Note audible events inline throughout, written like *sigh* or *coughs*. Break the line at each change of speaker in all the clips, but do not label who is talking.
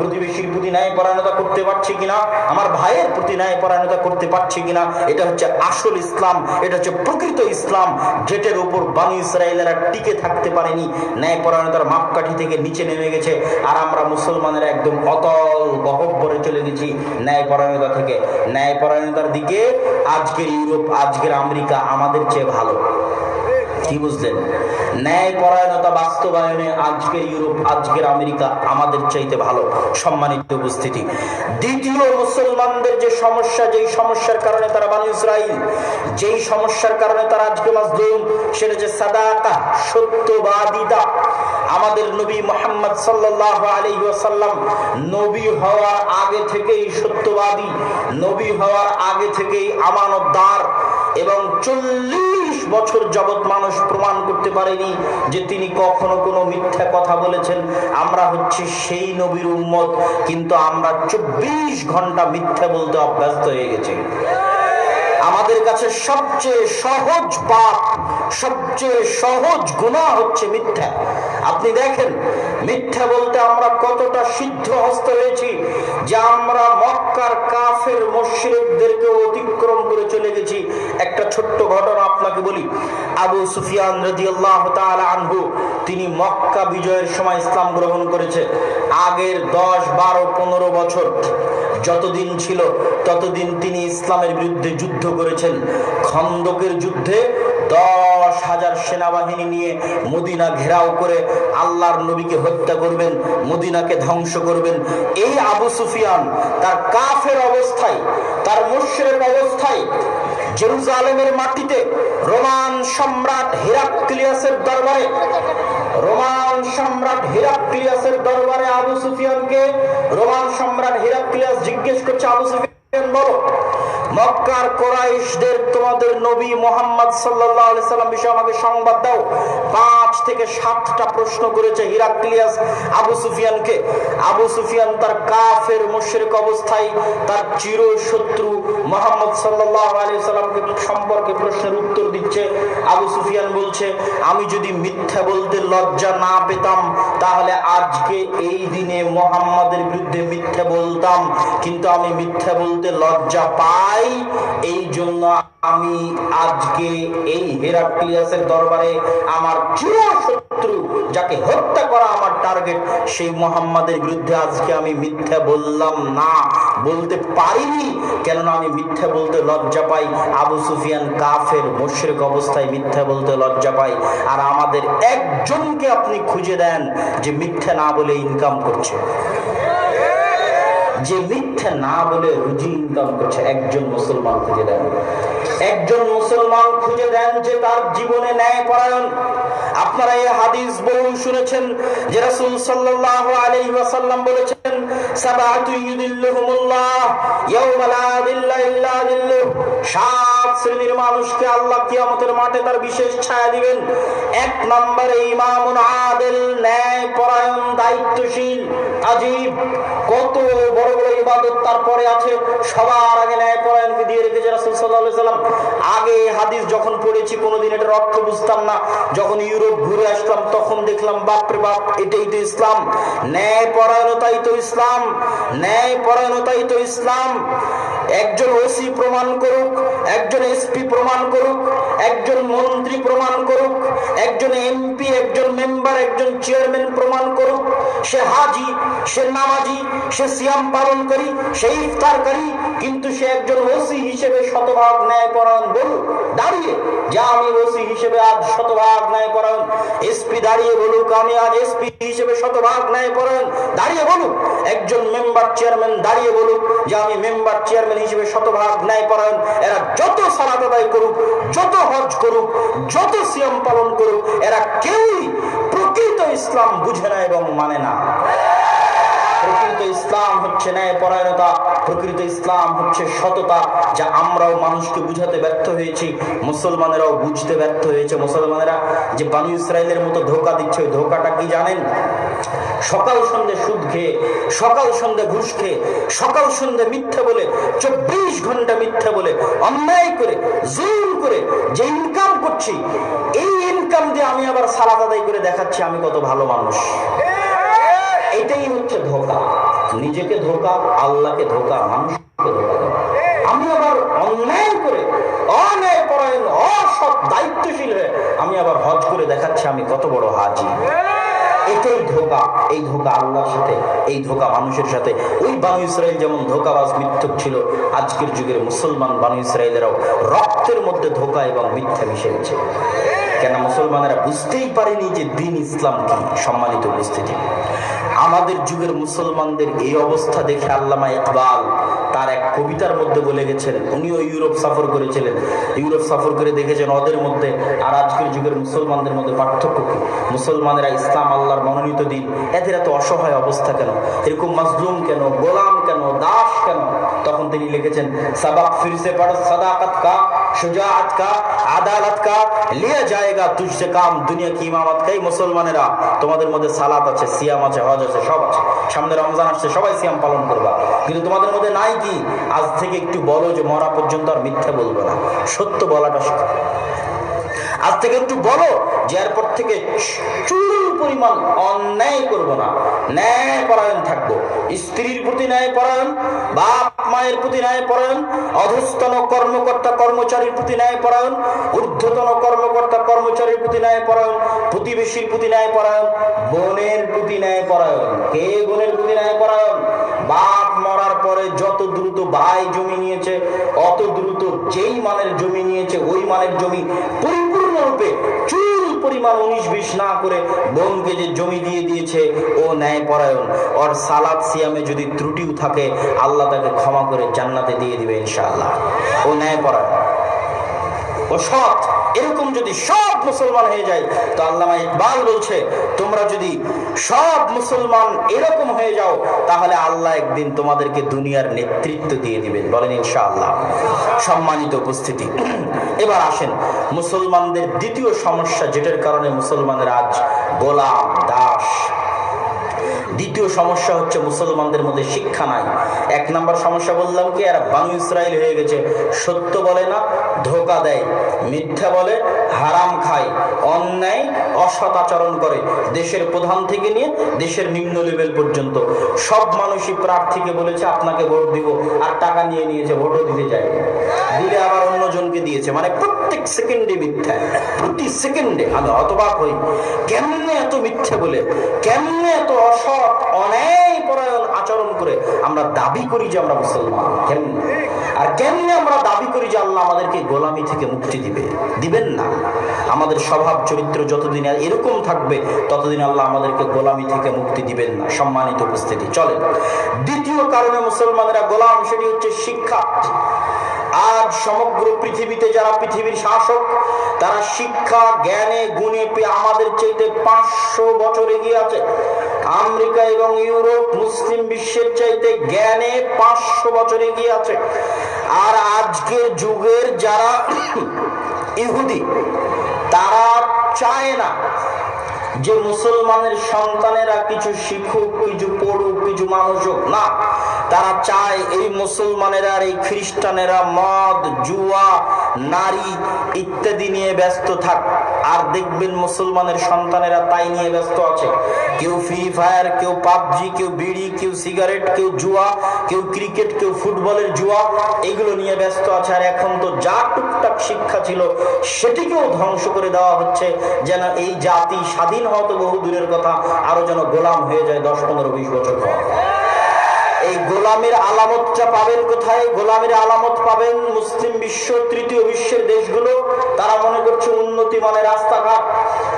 প্রতিবেশীর প্রতি ন্যায় পরায়ণতা করতে পারছি কিনা? আমার ভাইয়ের প্রতি ন্যায় পরায়ণতা করতে পারছি কিনা? এটা হচ্ছে আসল ইসলাম, এটা হচ্ছে প্রকৃত ইসলাম। যেটার উপর বানু ইসরায়েলেরা টিকে থাকতে পারেনি। ন্যায় পরায়ণতার মাপকাঠি থেকে নিচে নেমে গেছে। আর আমরা মুসলমানেরা একদম অতল গহব্বরে চলে গেছি ন্যায় পরায়ণতা থেকে। ন্যায় পরায়ণতার দিকে আজকের ইউরোপ, আজকের আমেরিকা আমাদের চেয়ে ভালো। কি বুঝলেন? ন্যায় পরায়ণতা বাস্তবায়নে আজকের ইউরোপ, আজকের আমেরিকা আমাদের চাইতে ভালো। সম্মানিত উপস্থিতি। দ্বিতীয় মুসলমানদের যে সমস্যা, যেই সমস্যার কারণে তারা বানু ইসরাইল, যেই সমস্যার কারণে তারা আজকে মাজলুম সেটা যে সাদাকা, সত্যবাদিতা। আমাদের নবী মোহাম্মদ সাল্লাহ আলী ওয়াসাল্লাম নবী হওয়ার আগে থেকেই সত্যবাদী, নবী হওয়ার আগে থেকেই আমানতদার এবং চল্লিশ বছর যাবৎ মানুষ প্রমাণ করতে পারেনি যে তিনি কখনো কোনো মিথ্যা কথা বলেছেন। আমরা হচ্ছে সেই নবীর উম্মত, কিন্তু আমরা চব্বিশ ঘণ্টা মিথ্যা বলতে অভ্যস্ত হয়ে গেছি। আমাদের কাছে সবচেয়ে সহজ পাপ, সবচেয়ে সহজ গুণা হচ্ছে মিথ্যা। আপনি দেখেন, মিথ্যা বলতে আমরা কতটা সিদ্ধ হস্ত হয়েছি যে আমরা মক্কার কাফের মুশরিকদেরকে অতিক্রম করে চলে গেছি। একটা ছোট্ট ঘটনা আপনাকে বলি। আবু সুফিয়ান রাদিয়াল্লাহু তাআলা আনহু, তিনি মক্কা বিজয়ের সময় ইসলাম গ্রহণ করেছে। আগের দশ, বারো, পনেরো বছর যতদিন ছিল, ততদিন তিনি ইসলামের বিরুদ্ধে যুদ্ধ করেছেন। খন্দকের যুদ্ধে দশ হাজার সেনাবাহিনী নিয়ে মদিনা ঘেরাও করে আল্লাহর নবীকে হত্যা করবেন, মদিনাকে ধ্বংস করবেন। এই আবু সুফিয়ান তার কাফের অবস্থায়, তার মুশ্রেক অবস্থায় জেরুজালেমের মাটিতে রোমান সম্রাট হিরাক্লিয়াসের দরবারে, রোমান সম্রাট হিরাক্লিয়াসের দরবারে আবু সুফিয়ানকে রোমান সম্রাট হিরাক্লিয়াস জিজ্ঞেস করছে, আবু সুফিয়ান, বলো মক্কার কোরাইশদের তোমাদের নবী মোহাম্মদ আলাইহি সাল্লাম বিষয়ে আমাকে সংবাদ দাও। পাঁচ থেকে সাতটা প্রশ্ন করেছে হিরাক্লিয়াস আবু সুফিয়ানকে। আবু সুফিয়ান তার কাফের মুশরিক অবস্থায় তার চির শত্রু মোহাম্মদ আলাইহি সাল্লামকে সম্পর্কে প্রশ্নের উত্তর দিচ্ছে। আবু সুফিয়ান বলছে, আমি যদি মিথ্যা বলতে লজ্জা না পেতাম, তাহলে আজকে এই দিনে মোহাম্মদের বিরুদ্ধে মিথ্যা বলতাম। কিন্তু আমি মিথ্যা বলতে লজ্জা পাই এই জন্য আমি আজকে এই হেরাক্লিয়াসের দরবারে আমার যাকে হত্যা করা আমার টার্গেট সেই মোহাম্মদের বিরুদ্ধে আজকে আমি মিথ্যা বললাম না। বলতে পারিনি, কেননা আমি মিথ্যা বলতে লজ্জা পাই। আবু সুফিয়ান কাফের, মুশরিক অবস্থায় মিথ্যা বলতে লজ্জা পাই। আর আমাদের একজনকে আপনি খুঁজে দেন যে মিথ্যা না বলে ইনকাম করছে। যে মিথ্যা না বলে রুজি ইনকাম করছে একজন মুসলমান খুঁজে দেন। একজন মুসলমান খুঁজে দেন যে তার জীবনে ন্যায় পরায়ণ। আপনারা এই হাদিস বহু শুনেছেন যে রাসূল সাল্লাল্লাহু আলাইহি ওয়াসাল্লাম বলেছেন, সাবাতু ইউদিল্লুহুমুল্লাহ ইয়াওমা লা দিল্লা ইল্লা সাত শ্রেণির মানুষকে আল্লাহ কিয়ামতের মাঠে তার বিশেষ ছায়া দিবেন। এক নম্বরে ইমামুন আদেল ন্যায় পরায়ণ দায়িত্বশীল, আজীব। কত বড় বড় ইবাদত তারপরে আছে, সবার আগে ন্যায় পরায়ণকে দিয়ে রেখেছে রাসূল সাল্লাল্লাহু আলাইহি আগে হাদিস যখন পড়েছি, কোনোদিন এটার অর্থ বুঝতাম না। যখন ইউরোপ ঘুরে আসলাম তখন দেখলাম, বাপরে বাপ, এটাই তো ইসলাম। ন্যায় পরায়ণতাই তো ইসলাম ন্যায় পরায়ণতাই তো ইসলাম। একজন ওসি প্রমাণ করুক, একজন এসপি প্রমাণ করুক একজন মন্ত্রী প্রমাণ করুক, একজন এমপি একজন মেম্বার একজন চেয়ারম্যান প্রমাণ করুক, সে হাজি, সে নামাজি, সে সিয়াম পালন করি, সে ইফতার করি, কিন্তু সে একজন ওসি হিসেবে শতভাগ ন্যায় পরায়ণ বলুক, দাঁড়িয়ে, যা আমি ওসি হিসেবে আজ শতভাগ ন্যায় পরায়ণ এসপি দাঁড়িয়ে বলুক, আমি আজ এসপি হিসেবে শতভাগ ন্যায় পরায়ণ দাঁড়িয়ে বলুক, একজন মেম্বার চেয়ারম্যান দাঁড়িয়ে বলুক, যে আমি মেম্বার চেয়ারম্যান হিসেবে শতভাগ ন্যায় পরায়ণ এরা যত যত হজ করুক, যত সিয়াম পালন করুক, এরা কেউই প্রকৃত ইসলাম বুঝে না এবং মানে না। প্রকৃত ইসলাম হচ্ছে ন্যায় পরায়ণতা প্রকৃত ইসলাম হচ্ছে সততা, যা আমরাও মানুষকে বুঝাতে ব্যর্থ হয়েছি, মুসলমানেরাও বুঝতে ব্যর্থ হয়েছে। মুসলমানেরা যে বানু ইসরায়েলের মতো ধোকা দিচ্ছে, ওই ধোকাটা কি জানেন? সকাল সন্ধে সুদ খেয়ে, সকাল সন্ধে ঘুষ খেয়ে, সকাল সন্ধে মিথ্যা বলে, চব্বিশ ঘণ্টা মিথ্যা বলে, অন্যায় করে, জুলুম করে যে ইনকাম করছি, এই ইনকাম দিয়ে আমি আবার সালাদ আদায় করে দেখাচ্ছি, আমি কত ভালো মানুষ। এটাই হচ্ছে ধোকা। নিজেকে ধোকা, আল্লাহকে ধোকা, মানুষকে ধোকা। আমি আবার অন্যায় করে অন্যায় পরায়ণ অসৎ, দায়িত্বশীল হয়ে আমি আবার হজ করে দেখাচ্ছি, আমি কত বড় হাজি। এটাই ধোকা, এই ধোকা আল্লাহর সাথে, এই ধোকা মানুষের সাথে। ওই বানু ইসরায়েল যেমন ধোকাবাজ মিথ্যক ছিল, আজকের যুগের মুসলমান বানু ইসরায়েলেরাও রক্তের মধ্যে ধোকা এবং মিথ্যা মিশে গেছে। কেন মুসলমানেরা বুঝতেই পারেনি যে দিন ইসলাম কি? সম্মানিত উপস্থিতি। আমাদের যুগের মুসলমানদের এই অবস্থা দেখে আল্লামা ইকবাল তার এক কবিতার মধ্যে বলে গেছেন, উনিও ইউরোপ সফর করেছিলেন। ইউরোপ সফর করে দেখেছেন ওদের মধ্যে আর আজকের যুগের মুসলমানদের মধ্যে পার্থক্য কি? মুসলমানেরা ইসলাম, আল্লাহর মনোনীত দিন। এদের এত অসহায় অবস্থা কেন? এরকম মাজলুম কেন? গোলাম কেন? দাস কেন? তখন তিনি লিখেছেন, সাবাক ফিরসে পারো সাদাকাত কা শুজাআত কা আদালত কা লিয়া যায়গা তুঝসে কাম দুনিয়া কি ইমামত কাই মুসলমানেরা, তোমাদের মধ্যে সালাত আছে, সিয়াম আছে, হজ আছে, সব আছে। সামনে রমজান আসছে, সবাই সিয়াম পালন করবা। কিন্তু তোমাদের মধ্যে নাই কি? আজ থেকে একটু বলো যে মরা পর্যন্ত আর মিথ্যা বলব না। সত্য বলাটা শেখো। আজ থেকে একটু বলো, যে এরপর থেকে চুল পরিমাণ অন্যায় করব না। ন্যায় পরায়ণ থাকব। স্ত্রীর প্রতি ন্যায় পরায়ণ বাপ মায়ের প্রতি ন্যায় পরায়ণ অধস্তন কর্মকর্তা কর্মচারীর প্রতি ন্যায় পরায়ণ ঊর্ধ্বতন কর্মকর্তা কর্মচারীর প্রতি ন্যায় পরায়ণ প্রতিবেশীর প্রতি ন্যায় পরায়ণ বোনের প্রতি ন্যায় পরায়ণ কে বোনের প্রতি ন্যায় পরায়ণ বাপ মরার পরে যত দ্রুত ভাই জমি নিয়েছে, অত দ্রুত যেই মানের জমি নিয়েছে, ওই মানের জমি পরিপূর্ণরূপে চুল পরিমাণ উনিশ বিশ না করে বোনকে যে জমি দিয়ে দিয়েছে, ও ন্যায় পরায়ণ ওর সালাদ সিয়ামে যদি ত্রুটিও থাকে, আল্লাহ তাকে ক্ষমা করে জান্নাতে দিয়ে দিবে ইনশাআল্লাহ। ও ন্যায় পরায়ণ ও সৎ। যদি সব মুসলমান হয়ে যায়, তো আল্লামা ইকবাল বলছে, তোমরা যদি সব মুসলমান এরকম হয়ে যাও, তাহলে আল্লাহ একদিন তোমাদেরকে দুনিয়ার নেতৃত্ব দিয়ে দিবেন। বলেন ইনশাআল্লাহ। সম্মানিত উপস্থিতি। এবার আসেন, মুসলমানদের দ্বিতীয় সমস্যা যেটার কারণে মুসলমানের আজ গোলাম দাস। দ্বিতীয় সমস্যা হচ্ছে মুসলমানদের মধ্যে শিক্ষা নাই। এক নম্বর সমস্যা বললাম কি, এরা বানু ইসরায়েল হয়ে গেছে। সত্য বলে না, ধোকা দেয়। মিথ্যা বলে, হারাম খায়। অন্যায়, অসৎ আচরণ করে। দেশের প্রধান থেকে নিয়ে দেশের নিম্ন লেভেল পর্যন্ত। সব মানুষই প্রার্থীকে বলেছে, আপনাকে ভোট দিব। আর টাকা নিয়ে নিয়েছে, ভোটও দিতে যায় দিলে আবার অন্যজনকে দিয়েছে। মানে প্রত্যেক সেকেন্ডে মিথ্যা। প্রতি সেকেন্ডে, আমি হতবাক হই। কেমনে এত মিথ্যা বলে? কেমনে এত অসৎ অন্যায় পরায়ণ আচরণ করে আমরা দাবি করি যে আমরা মুসলমান। কেমনে আর কেমনে আমরা দাবি করি যে আল্লাহ আমাদেরকে গোলামি থেকে মুক্তি দিবে? দিবেন না। আমাদের স্বভাব, চরিত্র যতদিন এরকম থাকবে, ততদিন আল্লাহ আমাদেরকে গোলামি থেকে মুক্তি দিবেন না। সম্মানিত উপস্থিতি চলে দ্বিতীয় কারণে মুসলমানেরা গোলাম, সেটি হচ্ছে শিক্ষা। আজ সমগ্র পৃথিবীতে যারা পৃথিবীর শাসক, তারা শিক্ষা, জ্ঞানে, গুণে পেয়ে আমাদের চাইতে পাঁচশো বছর এগিয়ে আছে। আমেরিকা এবং ইউরোপ মুসলিম বিশ্বের চাইতে জ্ঞানে পাঁচশো বছর এগিয়ে আছে। আর আজকের যুগের যারা *coughs* ইহুদি, তারা চায় না যে মুসলমানের সন্তানেরা কিছু শিখুক, কিছু পড়ুক, কিছু মানুষ হোক, না, তারা চায় এই মুসলমানেরা আর এই খ্রিস্টানেরা মদ, জুয়া, নারী ইত্যাদি নিয়ে ব্যস্ত থাক। আর দেখবেন মুসলমানের সন্তানেরা তাই নিয়ে ব্যস্ত আছে। কেউ ফ্রি ফায়ার কেউ পাবজি, কেউ বিড়ি, কেউ সিগারেট, কেউ জুয়া, কেউ ক্রিকেট, কেউ ফুটবলের জুয়া, এগুলো নিয়ে ব্যস্ত আছে। আর এখন তো যা টুকটাক শিক্ষা ছিল, সেটিকেও ধ্বংস করে দেওয়া হচ্ছে। যেন এই জাতি স্বাধীন হওয়া তো বহু দূরের কথা, আরও যেন গোলাম হয়ে যায় দশ পনেরো বিশ বছর পর। এই গোলামের আলামতটা পাবেন কোথায়? গোলামের আলামত পাবেন মুসলিম বিশ্ব, তৃতীয় বিশ্বের দেশগুলো। তারা মনে করছে উন্নতি মানে রাস্তাঘাট।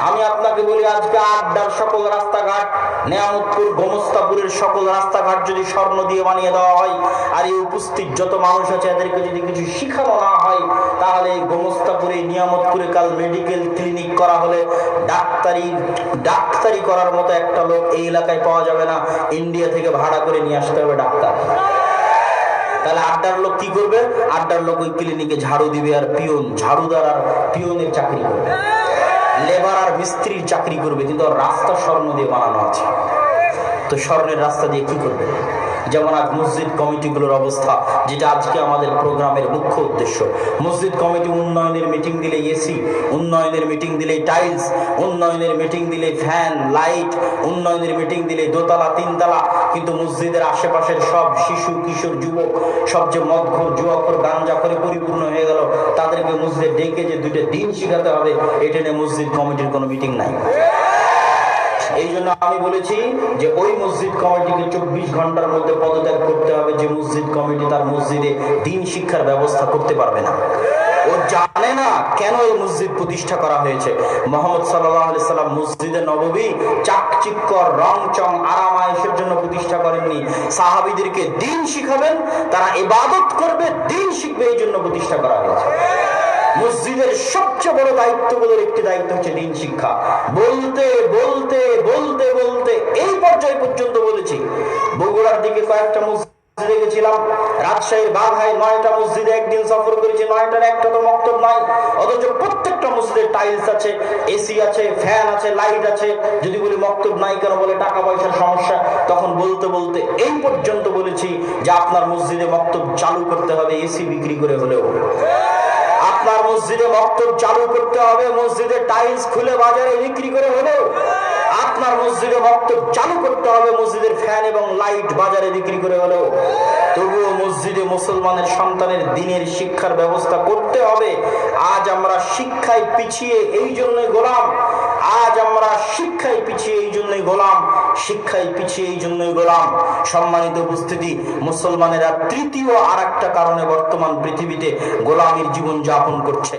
আমি আপনাকে বলি, আজকে আড্ডার সকল রাস্তাঘাট, নেয়ামতপুর গোমস্তাপুরের সকল রাস্তাঘাট যদি স্বর্ণ দিয়ে বানিয়ে দেওয়া হয়, আর এই উপস্থিত যত মানুষ আছে, এদেরকে যদি কিছু শিখানো না হয়, তাহলে এই গোমস্তাপুরে নিয়ামতপুরে কাল মেডিকেল ক্লিনিক করা হলে ডাক্তারি ডাক্তারি করার মতো একটা লোক এই এলাকায় পাওয়া যাবে না। ইন্ডিয়া থেকে ভাড়া করে নিয়ে আসতে হবে ডাক্তার। তাহলে আড্ডার লোক কি করবে? আড্ডার লোক ওই ক্লিনিকে ঝাড়ু দিবে আর পিয়ন, ঝাড়ুদার আর পিয়নের চাকরি করবে। লেবার আর মিস্ত্রির চাকরি করবে, কিন্তু রাস্তা স্বর্ণ দিয়ে বানানো আছে। তো স্বর্ণের রাস্তা দিয়ে কি করবে? যেমন আজ মসজিদ কমিটিগুলোর অবস্থা, যেটা আজকে আমাদের প্রোগ্রামের মুখ্য উদ্দেশ্য। মসজিদ কমিটি উন্নয়নের মিটিং দিলে এসি উন্নয়নের মিটিং দিলে টাইলস উন্নয়নের মিটিং দিলে ফ্যান লাইট উন্নয়নের মিটিং দিলে দোতলা, তিনতলা। কিন্তু মসজিদের আশেপাশের সব শিশু, কিশোর, যুবক সবচেয়ে মদঘর জুয়াখর, গাঞ্জা করে পরিপূর্ণ হয়ে গেল, তাদেরকে মসজিদে ডেকে যে দুইটা দিন শিখাতে হবে, এটা নিয়ে মসজিদ কমিটির কোনো মিটিং নাই। এই জন্য আমি বলেছি যে ওই মসজিদ কমিটিকে চব্বিশ ঘণ্টার মধ্যে পদত্যাগ করতে হবে যে মসজিদ কমিটি তার মসজিদে দিন শিক্ষার ব্যবস্থা করতে পারবে না। ও জানে না কেন এই মসজিদ প্রতিষ্ঠা করা হয়েছে। মোহাম্মদ সাল্লাম মসজিদে নববী চাকচিক্কর রং চং আরামায়েশের জন্য প্রতিষ্ঠা করেননি। সাহাবিদেরকে দিন শিখাবেন, তারা ইবাদত করবে, দিন শিখবে, এই জন্য প্রতিষ্ঠা করা হয়েছে। মসজিদের সবচেয়ে বড় দায়িত্বগুলোর একটি দায়িত্ব হচ্ছে দিন শিক্ষা। বলতে বলতে বলতে বলতে, এই পর্যায়ে পর্যন্ত বলেছি। বগুড়ার দিকে কয়েকটা মসজিদে এসি আছে ফ্যান আছে, লাইট যদি বলি মক্তব নাই কেন বলে টাকা পয়সার সমস্যা, তখন বলতে বলতে এই পর্যন্ত বলেছি যে আপনার মসজিদে মক্তব চালু করতে হবে এসি বিক্রি করে হলেও। আপনার মসজিদে মক্তব চালু করতে হবে, মসজিদে টাইলস খুলে বাজারে বিক্রি করে হলেও আপনার মসজিদে মক্তব চালু করতে হবে, মসজিদের ফ্যান এবং লাইট বাজারে বিক্রি করে হলেও। তবুও মসজিদে মুসলমানের সন্তানের দিনের শিক্ষার ব্যবস্থা করতে হবে। আজ আমরা শিক্ষায় পিছিয়ে এই জন্যই গোলাম, আজ আমরা শিক্ষায় পিছিয়ে এই জন্যই গোলাম। শিক্ষায় পিছিয়ে এই জন্যই গোলাম। সম্মানিত উপস্থিতি, মুসলমানেরা তৃতীয় আর কারণে বর্তমান পৃথিবীতে গোলামের জীবন যাপন করছে।